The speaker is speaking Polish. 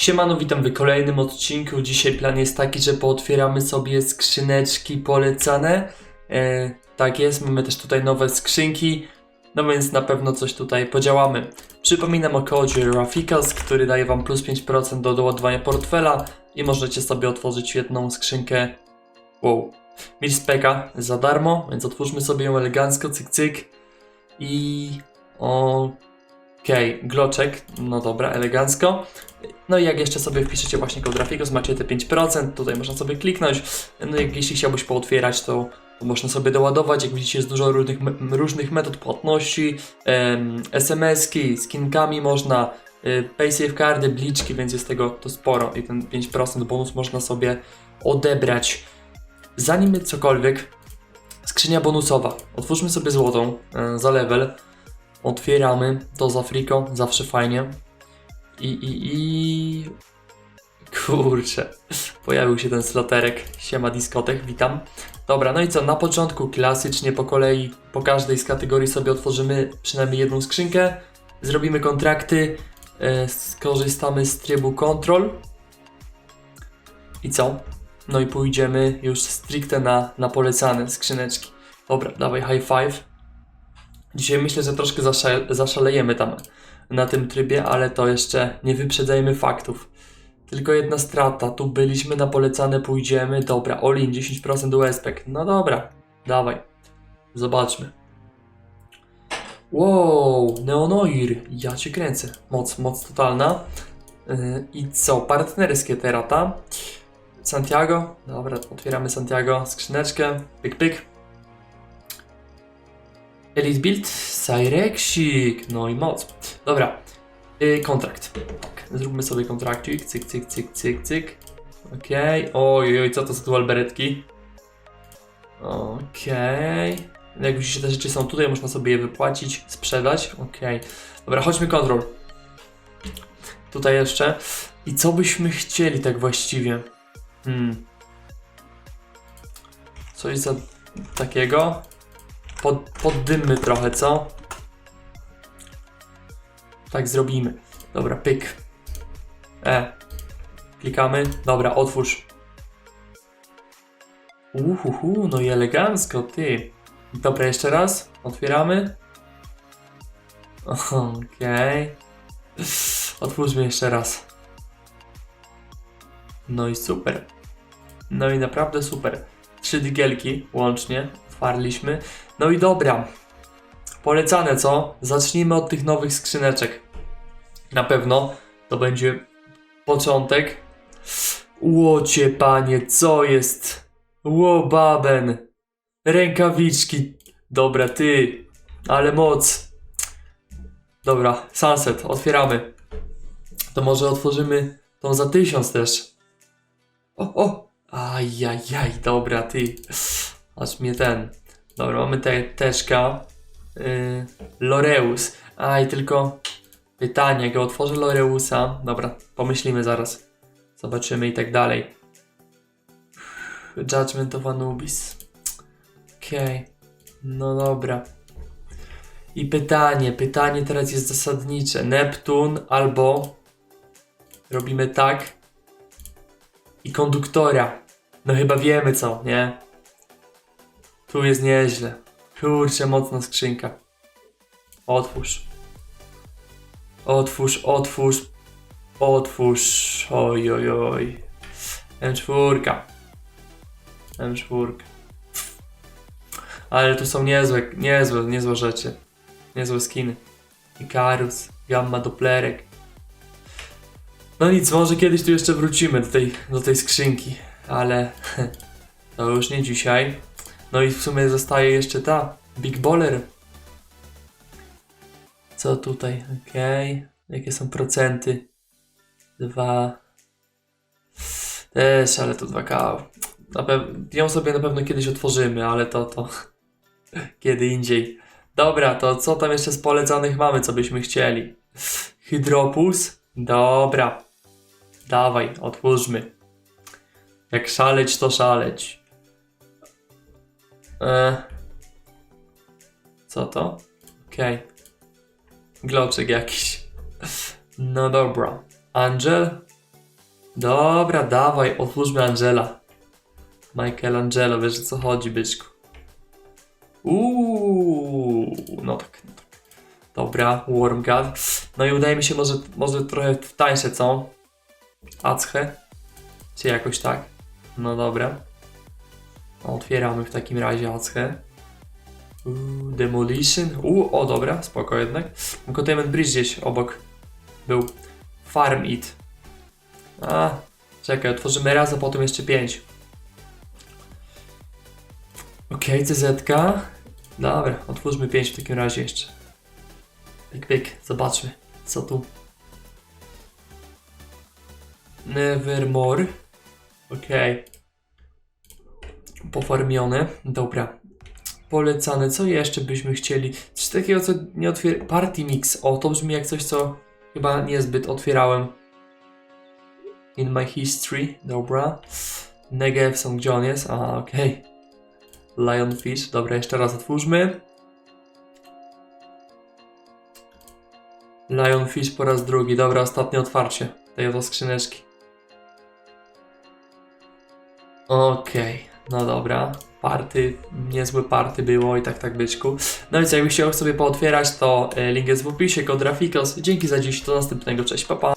Siemano, witam w kolejnym odcinku. Dzisiaj plan jest taki, że pootwieramy sobie skrzyneczki polecane. E, tak jest, mamy też tutaj nowe skrzynki, no więc na pewno coś tutaj podziałamy. Przypominam o kodzie Rafikas, który daje Wam plus 5% do doładowania portfela i możecie sobie otworzyć jedną skrzynkę. Wow. Milspeka za darmo, więc otwórzmy sobie ją elegancko, cyk cyk. I... Okej, gloczek, no dobra, elegancko. No i jak jeszcze sobie wpiszecie właśnie kod Rafikos, macie te 5%, tutaj można sobie kliknąć. No i jeśli chciałbyś pootwierać, to można sobie doładować. Jak widzicie, jest dużo różnych, różnych metod płatności, SMS-ki, skinkami można, y, paysafe cardy, bliczki, więc jest tego to sporo i ten 5% bonus można sobie odebrać. Zanim cokolwiek, skrzynia bonusowa. Otwórzmy sobie złotą e, za level. Otwieramy to za friko, zawsze fajnie. I, i, i... Kurczę, pojawił się ten sloterek. Siema diskotek, witam. Dobra, no i co, na początku klasycznie po kolei, po każdej z kategorii sobie otworzymy przynajmniej jedną skrzynkę, zrobimy kontrakty, e, skorzystamy z trybu control. I co? No i pójdziemy już stricte na, na polecane skrzyneczki. Dobra, dawaj high five. Dzisiaj myślę, że troszkę zasza- zaszalejemy tam na tym trybie, ale to jeszcze nie wyprzedzajmy faktów. Tylko jedna strata, tu byliśmy na polecane, pójdziemy. Dobra, Olin 10% USPek. No dobra, dawaj. Zobaczmy. Wow, Neonoir, ja cię kręcę. Moc, moc totalna. Yy, I co, partnerskie terata. Santiago, dobra, otwieramy Santiago, skrzyneczkę, pyk pyk. Elite Build, Cyrexik, no i moc. Dobra, yy, kontrakt. Tak, zróbmy sobie kontrakcik, cyk, cyk, cyk, cyk, cyk. Okej, oj, oj, co to za dual beretki? Okej. Jak widzicie, te rzeczy są tutaj, można sobie je wypłacić, sprzedać. Okej. Dobra, chodźmy kontrol. Tutaj jeszcze. I co byśmy chcieli tak właściwie? Hmm. Coś za takiego. Pod, poddymmy trochę, co? Tak zrobimy. Dobra, pyk. E. Klikamy. Dobra, otwórz. Uhuhu, no i elegancko, ty. Dobra, jeszcze raz. Otwieramy. Okej. Otwórzmy jeszcze raz. No i super. No i naprawdę super. Trzy digielki łącznie otwarliśmy. No i dobra. Polecane co? Zacznijmy od tych nowych skrzyneczek. Na pewno to będzie początek. Łocie panie, co jest? Ło baben. Rękawiczki. Dobra, ty. Ale moc. Dobra, sunset, otwieramy. To może otworzymy tą za tysiąc też. O, o! Ajajaj, dobra, ty. Aż mnie ten. Dobra, mamy te teczka. Yy, Loreus. Aj, tylko pytanie, jak ja otworzę Loreusa. Dobra, pomyślimy zaraz. Zobaczymy i tak dalej. Judgment of Anubis. Okej. No dobra. I pytanie, pytanie teraz jest zasadnicze. Neptun albo robimy tak i konduktora. No chyba wiemy co, nie? Tu jest nieźle. Kurczę, mocna skrzynka. Otwórz. Otwórz, otwórz. Otwórz. Oj, oj, oj. M4. M4. Ale tu są niezłe, niezłe, niezłe rzeczy. Niezłe skiny. Ikarus, Gamma Dopplerek. No nic, może kiedyś tu jeszcze wrócimy do tej, do tej skrzynki, ale to już nie dzisiaj. No i w sumie zostaje jeszcze ta Big Baller. Co tutaj? Okej. Jakie są procenty? Dwa. Też, ale to 2K. Na ją sobie na pewno kiedyś otworzymy, ale to to kiedy indziej. Dobra, to co tam jeszcze z polecanych mamy, co byśmy chcieli? Hydropus? Dobra. Dawaj, otwórzmy. Jak szaleć, to szaleć. E... Co to? Okej. Gloczek jakiś. No dobra. Angel? Dobra, dawaj, otwórzmy Angela. Michelangelo, wiesz o co chodzi, byczku. Uuu, no tak, no tak. Dobra, Warm God. No i udaje mi się może, może trochę tańsze, co? Ache? Czy jakoś tak? No dobra. Otwieramy w takim razie. Uuu, Demolition. Uuu, o dobra, spoko jednak. Containment Bridge gdzieś obok był. Farm It. A, czekaj, otworzymy raz, a potem jeszcze pięć. Okej. -ka. Dobra, otwórzmy pięć w takim razie jeszcze. Pyk, pyk, zobaczmy, co tu. Nevermore. Okej. Pofarmione. Dobra. Polecane. Co jeszcze byśmy chcieli? Coś takiego, co nie otwiera... Party Mix. O, to brzmi jak coś, co chyba niezbyt otwierałem. In my history. Dobra. Negev są gdzie on jest? A, okej. Lionfish. Dobra, jeszcze raz otwórzmy. Lionfish po raz drugi. Dobra, ostatnie otwarcie tej oto skrzyneczki. Okej, no dobra. Party, niezłe party było i tak tak byczku. No więc jakbyś chciał sobie pootwierać, to e, link jest w opisie, kod Rafikos. Dzięki za dziś, do następnego, cześć, papa. Pa.